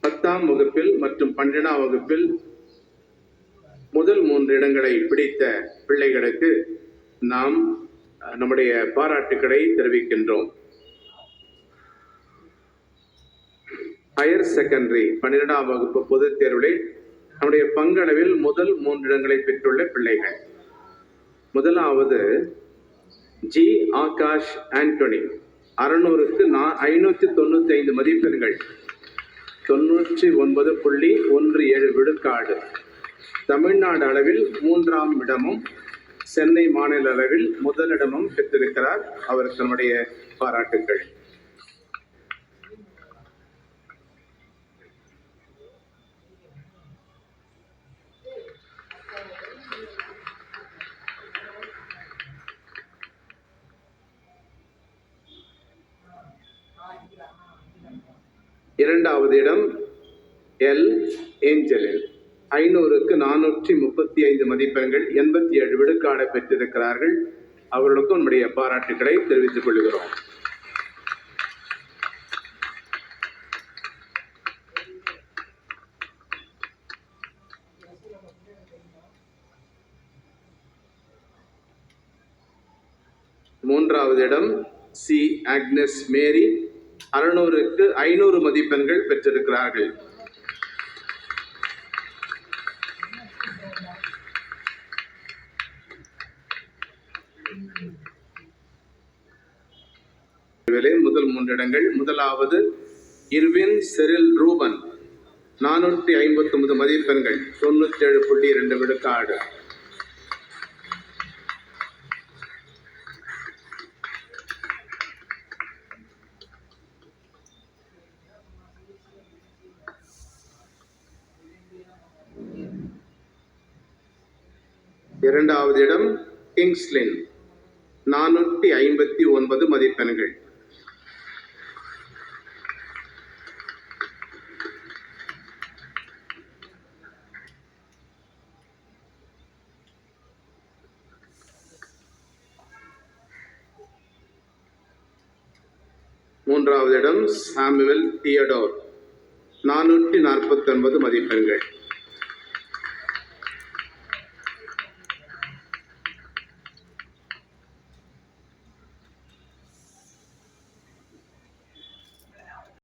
பத்தாம் வகுப்பில் மற்றும் பன்னெண்டாம் வகுப்பில் முதல் மூன்று இடங்களை பிடித்த பிள்ளைகளுக்கு நாம் நம்முடைய பாராட்டுக்களை தெரிவிக்கின்றோம். ஹையர் செகண்டரி பன்னிரெண்டாம் வகுப்பு பொதுத் தேர்வில் நம்முடைய பங்களவில் முதல் மூன்று இடங்களை பெற்றுள்ள பிள்ளைகள். முதலாவது ஜி ஆகாஷ் ஆண்டோனி. அறுநூறுக்கு நான் ஐநூற்றி தொண்ணூற்றி ஐந்து மதிப்பெண்கள். தொண்ணூற்றி ஒன்பது புள்ளி ஒன்று ஏழு விழுக்காடு. தமிழ்நாடு அளவில் மூன்றாம் இடமும் சென்னை மாநில அளவில் முதலிடமும் பெற்றிருக்கிறார். அவர் தன்னுடைய பாராட்டுகள் இரண்டாவது இடம் எல் ஏஞ்சலில் ஐநூறுக்கு நானூற்றி முப்பத்தி ஐந்து மதிப்பெண்கள் எண்பத்தி ஏழு விடுக்காடை பெற்றிருக்கிறார்கள். அவர்களுக்கும் நம்முடைய பாராட்டுக்களை தெரிவித்துக் கொள்கிறோம். மூன்றாவது இடம் சி ஆக்னஸ் மேரி அறுநூறுக்கு ஐநூறு மதிப்பெண்கள் பெற்றிருக்கிறார்கள். முதல் மூன்று இடங்கள். முதலாவது இர்வின் செரில் ரூபன் நானூற்றி ஐம்பத்தி ஒன்பது மதிப்பெண்கள் தொண்ணூற்றி ஏழு புள்ளி இரண்டு விழுக்காடு. இரண்டாவது இடம் கிங்ஸ்லின். நானூற்றி ஐம்பத்தி ஒன்பது மதிப்பெண்கள். மூன்றாவது இடம் சாமுவல் தியடோர். நானூற்றி நாற்பத்தி ஒன்பது மதிப்பெண்கள்.